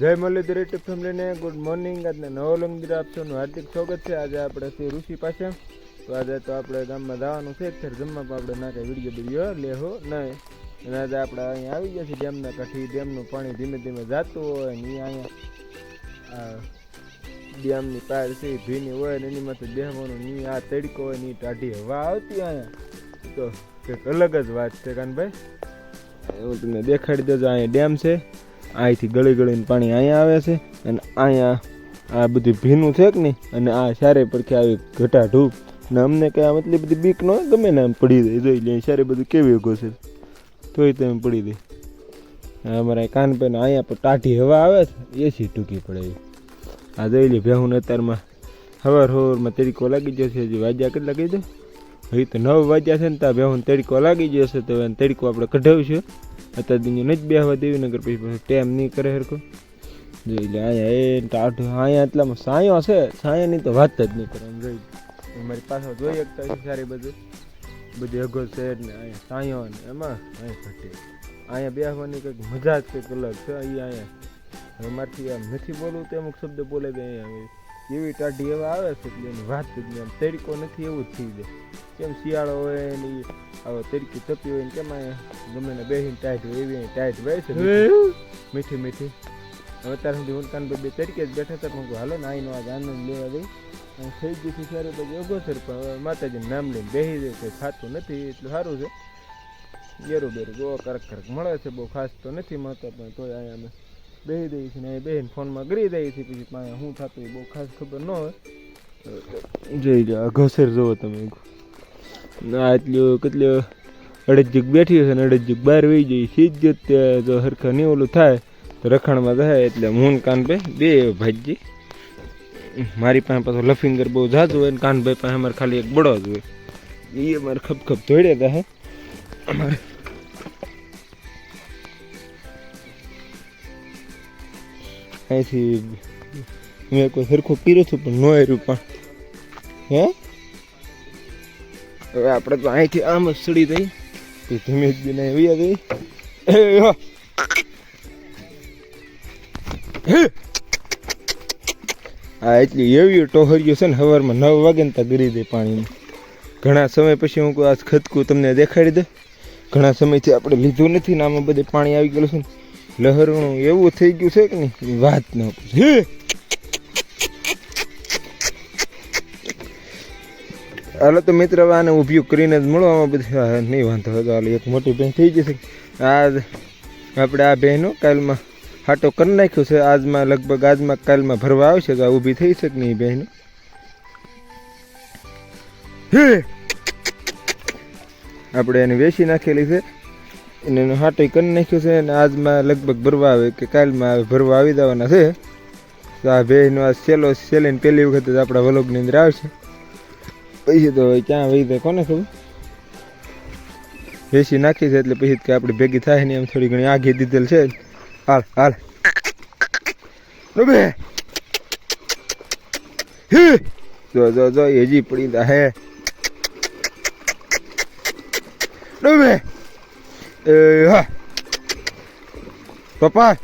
જય મુરલીધર યુટ્યુબ ફેમિલીને good morning. આજને નવો લંગીર આપશોનું હાર્દિક સ્વાગત છે. આજે આપણે છીએ ઋષિ પાસે. તો આજે તો આપણે ગામમાં જવાનું છે. ત્યારે જમવા પણ આપણે ના કંઈ વીડિયો બીડીયો લેહો નહીં. અને આજે આપણે અહીંયા આવી ગયા છે ડેમના કાંઠી. ડેમનું પાણી ધીમે ધીમે જાતું હોય ને અહીંયા ડેમની પાર છે ભીની હોય ને એની માથે બેહવાનું ની આ તડકો હોય ને ટાઢી હવા આવતી અહીંયા. તો કંઈક અલગ જ વાત છે કાનભાઈ. હું તમને દેખાડી દેજો, અહીંયા ડેમ છે. અહીંથી ગળી ગળીને પાણી અહીંયા આવે છે અને અહીંયા આ બધું ભીનું છે કે નહીં? અને આ સારે પડખે આવી ઘટા ઢૂપ ને અમને કંઈ આમ એટલી બધી બીક ન હોય? ગમે ને આમ પડી જાય. જોઈ લે સારે બધું કેવી ઉગો તોય તમે પડી દે અમારા કાનભાઈ અહીંયા પણ ટાઢી હવા આવે છે. એસી ટૂંકી પડે. આ જોઈ લે ભેહું અત્યારમાં હવાર હવારમાં તરીકો લાગી જશે હજી વાજ્યા કેટલા કહી દે હવે તો નવ વાજ્યા છે ને ત્યાં ભેહું તરીકો લાગી જશે તો તરીકો આપણે કઢાવશું. અત્યારે દીની નથી બેહવા દેવી નગર પછી ટેમ નહીં કરે હરકો જોઈ લે, અહીંયા એ ટાઢું અહીંયા એટલામાં સાયો છે સાયાની તો વાત જ નહીં કરે એમ જોઈ. મારી પાસે જોઈ શકતા સારી બધું. બધી અઘો છે ને, અહીંયા સાયો ને, એમાં અહીંયા ઘટે. અહીંયા બેસવાની કંઈક મજા જ કંઈક અલગ છે, અહીંયા અહીંયા. મારથી આમ નથી બોલવું તો અમુક શબ્દ બોલે કે અહીંયા એવી ટાઢી એવા આવે છે એટલે એની વાત જ નહીં. તરીકો નથી એવું જ થઈ જાય. કેમ શિયાળો હોય ને આવો તરીકી તપી હોય ને કેમ ગમે ને બેહીને ટાઈટ હોય એવી ટાઈટ હોય છે મીઠી. મીઠી હવે અત્યાર સુધી કાન બે તરીકે જ બેઠા હતા પણ હાલો ને આઈનો આજ આનંદ લેવા ગઈ અને થઈ ગયું છે સારું પછી અગોસર પણ હવે માતાજીનું નામ લઈને બેસી જાય છે. ખાતું નથી એટલું સારું છે. ગેરું બેરું જો કરક કરક મળે છે બહુ ખાસ તો નથી મળતા પણ તોય અહીંયા અમે બેસી દઈ છે ને એ બેન ફોનમાં કરી દઈ છે પછી પાસે શું થતું બહુ ખાસ ખબર ન હોય. જઈ જાઓ ઘસેર જોવો તમે ના એટલું કેટલું અડજુક બેઠી હશે ને અડજુક બહાર વહી જઈ સીધ જ જો હરખા નહીં ઓલું થાય, તો રખાણમાં થાય એટલે મૂન કાનભાઈ, બે ભાઈજી. મારી પાસે પાછો લફિંગર બહુ જાજુ હોય ને કાનભાઈ પાસે અમારે ખાલી એક બળો જ હોય. એ અમારે ખપ ખપ ધોડ્યા હતા હે. અમારે અહીંથી મેં કોઈ સરખું પીર્યું હતું પણ ન આવ્યું પણ. હે? હવે આપણે તો અહીંથી આમ જ સડી થઈ કે ધીમે ધીમે વૈયા. હે. આ એટલી એવી ટોહર્યું છે ને સવારમાં નવ વાગે ને ગરી દે પાણીમાં ઘણા સમય પછી હું આ ખતકું તમને દેખાડી દે. ઘણા સમયથી આપણે લીધું નથી ને આમાં બધે પાણી આવી ગયેલું છે ને. લહરણું એવું થઈ ગયું છે કે નહીં? વાત ન. હાલો તો મિત્ર આને ઉપયોગ કરીને જ મળવામાં બધું નહીં વાંધો હતો હાલો એક મોટી બહેન થઈ જશે આ આપણે આ બહેનો કાલમાં હાટો કરી નાખ્યો છે. આજમાં લગભગ આજમાં કાલમાં ભરવા આવશે, તો આ ઊભી થઈ શકે નહીં બહેનો? આપણે એને વેચી નાખેલી છે. એનો હાટો કરી નાખ્યો છે અને આજમાં લગભગ ભરવા આવે કે કાલમાં આવે, ભરવા આવી જવાના છે. તો આ બહેનો આ સેલો સેલીને પહેલી વખત જ આપણા વલોગની અંદર આવશે. પછી તો ક્યાં વહી જાય કોને ખબર? વેસી નાખી છે એટલે પછી કે આપણે ભેગી થાય ને એમ થોડી ઘણી આઘી દીધેલ છે. હાલ હાલ. ડૂબે જો જો જો હજી પડી દા હે. ડૂબે પપ્પા.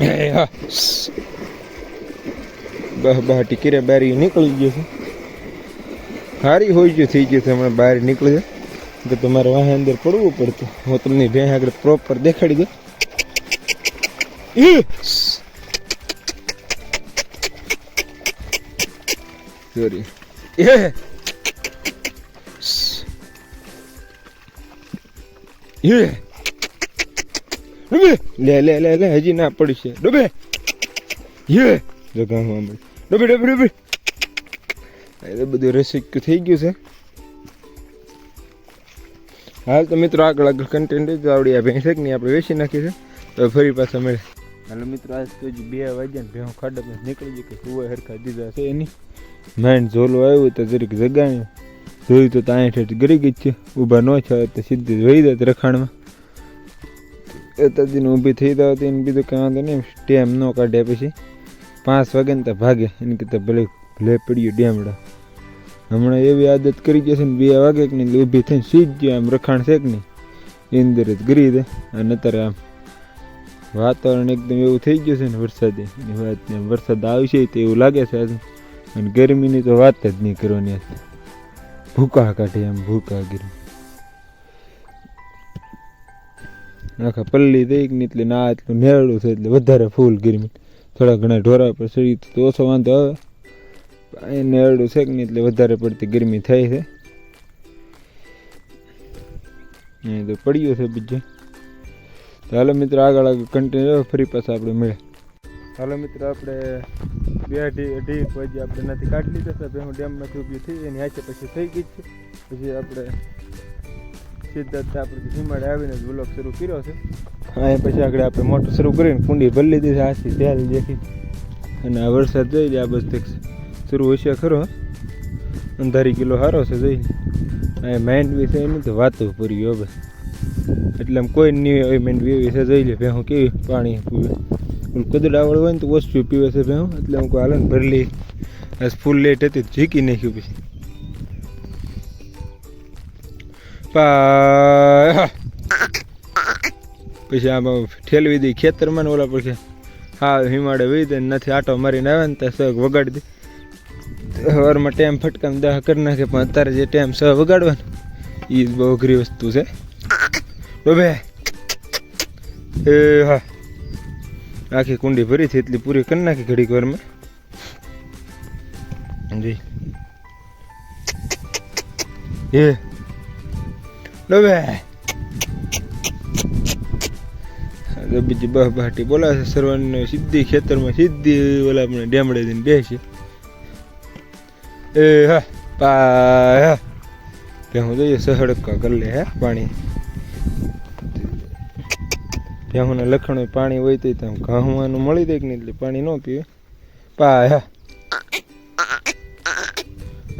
એ, હા. બહ બહ ટીકીરે બારી નીકળી ગયો છે. સારી હોય ગયું થઈ ગયું છે, હમણાં બહાર નીકળી જાય તો તમારે વાહે અંદર પડવું પડતું હું તમને ભેં આગળ પ્રોપર દેખાડી દઉં! સોરી એ ડૂબે. લે લે લે લે હજી ના પડશે ડૂબે. યે જગામાં ડૂબે ડૂબે ડૂબે. એ તો બધું રસિક થઈ ગયું છે. હાલ તો મિત્રો આગળ આગળ કન્ટેન્ટ જ આવડી આ ભેંસ ને આપણે વેચી નાખી છે. તો ફરી પાછા મળે હાલો મિત્રો આજ તો બે વાગ્યા ને ભેં ખાડા નીકળી ગઈ કે સુવાય હરખા દીધા છે એની. માઇન્ડ ઝોલો આવ્યું તો જરીક જગાણ્યું જોયું તો ત્યાં ઠેઠ ગરી ગઈ છે. ઊભા ન છે તો સીધી વહી જાય રખાણમાં. અત્યારથી ઊભી થઈ જાવ તો એને બીજું કાંઈ વાંધો નહીં ટેમ ન કાઢ્યા પછી. પાંચ વાગે ને તો ભાગે. એને કહેતા ભલે ભલે પડ્યું ડેમડા. હમણાં એવી આદત કરી જશે ને બે વાગે કે નહીં, ઊભી થઈને સીધ આમ રખાણ છે કે નહીં? એની અંદર જ ગરી દે. અને અત્યારે આમ વાતાવરણ એકદમ એવું થઈ ગયું છે ને વરસાદી. વરસાદ આવશે તો એવું લાગે છે અને ગરમીની તો વાત જ નહીં કરવાની આજે. ભૂકા કાઢે એમ ભૂકા ગીરમી આખા પલ્લી દઈ ને એટલે ના એટલું નેરળું છે એટલે વધારે ફૂલ ગરમી. થોડા ઘણા ઢોરા પર ચડી તો ઓછો વાંધો આવે. અહીં નેરળું છે નહીં એટલે વધારે પડતી ગરમી થાય છે. એ તો પડ્યું છે બીજે. ચાલો મિત્રો આગળ આગળ કન્ટિન્યુ ફરી પાછા આપણે મળે હાલો મિત્ર, આપણે બે અઢી અઢી વાગે આપણે નથી કાઢી લીધા હતા બે હું ડેમમાંથી ઊભી થઈ એની હાચે પછી થઈ ગઈ છે. પછી આપણે સિદ્ધાર્થ આપણે હિમાળે આવીને બ્લોક શરૂ કર્યો છે. અહીં પછી આગળ આપણે મોટર શરૂ કરીને કુંડી ભરી લીધી છે. હાથી ત્યાં દેખી અને આ વરસાદ જોઈ લે, આ તે શરૂ હશે ખરો. અંધારી કિલો સારો છે જોઈ અહીં માઇન્ડ વિશે એની તો વાતો પૂરી હવે એટલે આમ કોઈ નહીં હોય માઇન્ડ છે જોઈ લે. ભેહું કેવી પાણી પીવે ઓલું આવડ હોય ને તો ઓછું પીવે છે ભાઈ એટલે હું કોઈ હાલે ને, ભરી લઈ આજ ફૂલ લેટ હતી ઝીકી નાખ્યું પછી. પછી આમાં ઠેલવી દઈ ખેતરમાં ને ઓલા પછી હા હિમાડે વહી દે નથી આટો મારીને આવે ને ત્યાં સગ વગાડી દે. સવારમાં ટેમ ફટકામ દાહ કરી નાખે, પણ અત્યારે જે ટેમ સહ વગાડવાનો એ બહુ અઘરી વસ્તુ છે. બબે. એ હા. આખી કુંડી ભરી છે, એટલી પૂરી કરી નાખી ઘડીક વારમાં. જી. એ. ડોબે બીજી બહ બહાટી બોલાવે છે સરવાનને સીધી ખેતરમાં સીધી ઓલા આપણે ડેમડે જઈને બેસી એ હા, પા હા. હું જોઈએ સહડકા કરી લે, હે, પાણી. ભેહુંના લખણ પાણી હોય તો ત્યાં ઘઉંવાનું મળી દે કે નહીં એટલે પાણી ન પીવે. પા, હા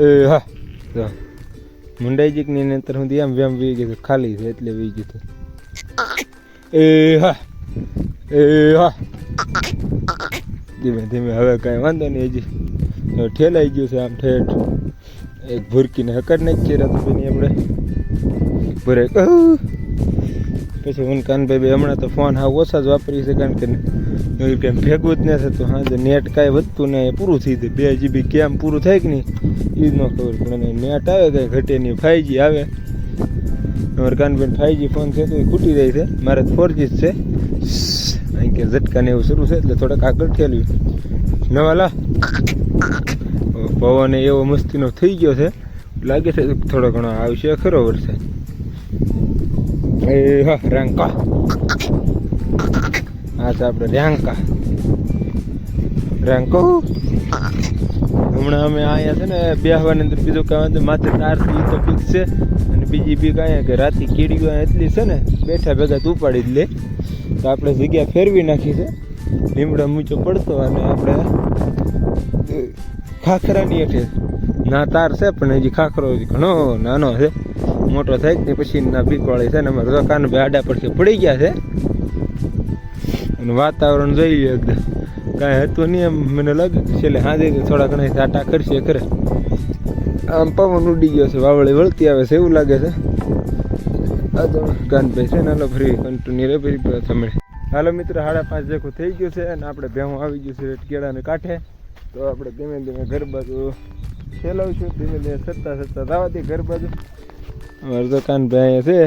એ, હા. જા. મુંડાઈ જીકની હું એમ વ્યામ વી ગયું ખાલી છે એટલે વી ગયું એ, હા. એ, હા. ધીમે ધીમે, હવે કાંઈ વાંધો નહીં હજી. ઠેલાઈ ગયું છે આમ ઠેઠ. એક ભૂરકીને હકર નાખીએ રતભાઈની આપણે. ભરે પછી હું કાનભાઈ બે હમણાં તો ફોન હા ઓછા જ વાપરી છે કારણ કે એવું કેમ ભેગું જ નથી થતું હા નેટ કાંઈ વધતું ને પૂરું થઈ જાય. બે જીબી કેમ પૂરું થાય કે નહીં એ જ ન ખબર પણ નેટ આવે કંઈ ઘટે નહીં ફાઈજી આવે. અમારે કાનભાઈ ફાઈજી ફોન છે તો એ ખૂટી જાય છે. મારે ફોરજી જ છે. અહીં કે ઝટકાને એવું શરૂ છે એટલે થોડાક આગળ ઠેલ્યું નવા લા. પવન એવો મસ્તીનો થઈ ગયો છે. લાગે છે થોડો ઘણો આવશે ખરો વરસાદ. એ હા, રાંકા. હા તો આપણે રાંકા. રાંકો. હમણાં અમે અહીંયા છે ને, બેહવાની અંદર બીજું કાંઈ વાંધો માથે તારથી ઈ તો ફિક્સ છે. અને બીજી બી કાંઈ કે રાતે કીડીઓ એટલી છે ને, બેઠા ભેગા જ ઉપાડી જ લે. તો આપણે જગ્યા ફેરવી નાખી છે. લીમડો મૂચો પડતો અને આપણે ખાખરાની હેઠે. ના તાર છે, પણ હજી ખાખરો ઘણો નાનો છે. મોટો થાય ને પછી ના બીકવાળી છે ને અમારે તો કાન ભાઈ આડા પડખે પડી ગયા છે. અને વાતાવરણ જોઈ લે એકદમ. કાંઈ હતું નહીં એમ, મને લાગે છેલ્લે હાજે થોડા ઘણા સાટા કરશે ખરે. આમ પવન ઉડી ગયો છે, વાવળી વળતી આવે છે એવું લાગે છે. આ તો કાનભાઈ છે ને, હાલો ફરી કન્ટિન્યુ રે, ફરી તમે હાલો મિત્ર, સાડા પાંચ જેખું થઈ ગયું છે અને આપણે ભેહું આવી ગયું છે કેળાને કાંઠે. તો આપણે ધીમે ધીમે ઘર બાજુ ફેલાવશું ધીમે ધીમે સત્તા સત્તા થવાથી ઘર બાજુ. અમારે તો કાનભાઈ અહીંયા છે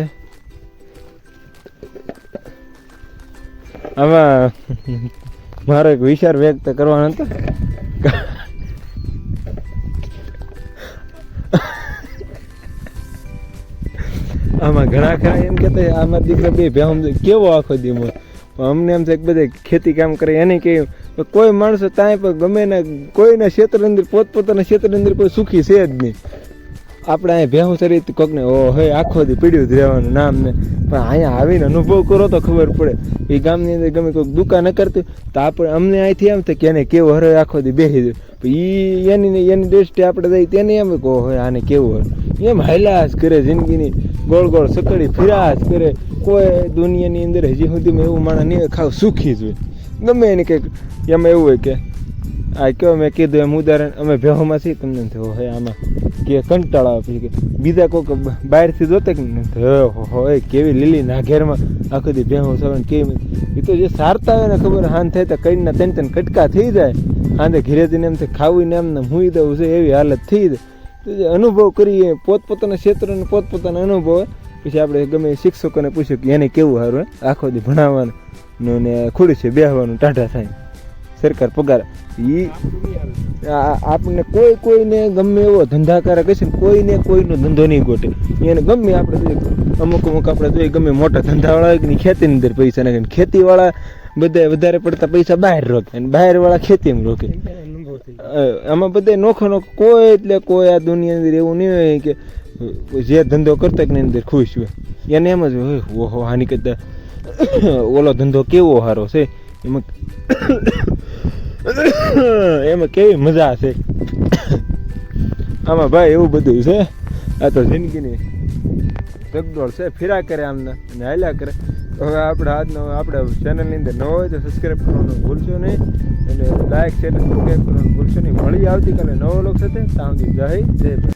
આમાં મારો એક વિચાર વ્યક્ત કરવાનો હતો આમાં ઘણા ખરા એમ કહેતા આમાં દીકરા બે ભેહું કેવો આખો દીમો અમને એમ છે કે બધા ખેતી કામ કરે એને કે કોઈ માણસો ત્યાં પણ ગમે ને કોઈના ક્ષેત્ર અંદર પોતપોતાના ક્ષેત્ર અંદર કોઈ સુખી છે જ નહીં આપણે અહીંયા ભેહું સરી કોકને, ઓ, હે, આખો દી પીડ્યું રહેવાનું નામ ને. પણ અહીંયા આવીને અનુભવ કરો તો ખબર પડે. એ ગામની અંદર ગમે કોઈક દુકાન કરતી તો આપણે, અમને અહીંથી એમ થાય કે એને કેવું હરે, આખો દી બેસી જાય. એ એની એની દ્રષ્ટિએ આપણે જઈએ તેને એમ કહો હોય આને કેવું હોય એમ હાયલાસ કરે જિંદગીની, ગોળ ગોળ સકડી ફિરાશ કરે. કોઈ દુનિયાની અંદર હજી સુધી એવું માણસ નહીં ખાવ સુખી જ હોય. ગમે એને કંઈક, એમાં એવું હોય કે આ કયો મેં કીધું એમ ઉદાહરણ, અમે ભેહોમાં છીએ, તમને થયો, હે, આમાં કે કંટાળો આવે. કે, બીજા કોઈક બહારથી જોતે કે હોય કેવી લીલી ના ઘેરમાં આખો દી ભેહો સવન કેવી એ તો જે સારતા હોય ને ખબર, હાન થાય તો કઈને ત્રણ ત્રણ કટકા થઈ જાય. હાંધે ઘેરે જઈને એમ ખાવું ને એમને મૂઈ દઉં છે, એવી હાલત થઈ જાય. તો જે અનુભવ કરીએ, પોતપોતાના ક્ષેત્રને પોતપોતાના અનુભવ પછી આપણે ગમે શિક્ષકોને પૂછ્યું કે એને કેવું સારું આખો દી ભણાવવાનું ને ને છે બેહવાનું, ટાઢા થાય. સરકાર પગાર. ઈ આપણને કોઈ, કોઈને ગમે એવો ધંધાકારક છે ને કોઈને કોઈનો ધંધો નહીં ગોટે એને ગમે આપણે અમુક અમુક આપણે જોઈએ, ગમે મોટા ધંધાવાળા હોય કે ખેતીની અંદર પૈસા નાખે ખેતીવાળા બધા વધારે પડતા પૈસા બહાર રોકે અને બહારવાળા ખેતીમાં રોકે. આમાં બધા નોખો નોખો કોઈ એટલે કોઈ આ દુનિયા અંદર એવું નહીં હોય કે, જે ધંધો કરતો એની અંદર ખુશ હોય. એને એમ જ હોય, ઓહો હાની કરતા ઓલો ધંધો કેવો સારો છે? એમાં એમાં કેવી મજા છે? આમાં ભાઈ એવું બધું છે. આ તો જિંદગીની તગદોડ છે. ફેરા કરે આમને અને હાલ્યા કરે. હવે આપણે આજનો આપણે ચેનલની અંદર ન હોય તો સબસ્ક્રાઈબ કરવાનું ભૂલશો નહીં. અને લાઈક શેર સબસ્ક્રાઈબ કરવાનું ભૂલશો નહીં. મળી આવતીકાલે નવો લોક સાથે. ત્યાં જય જય.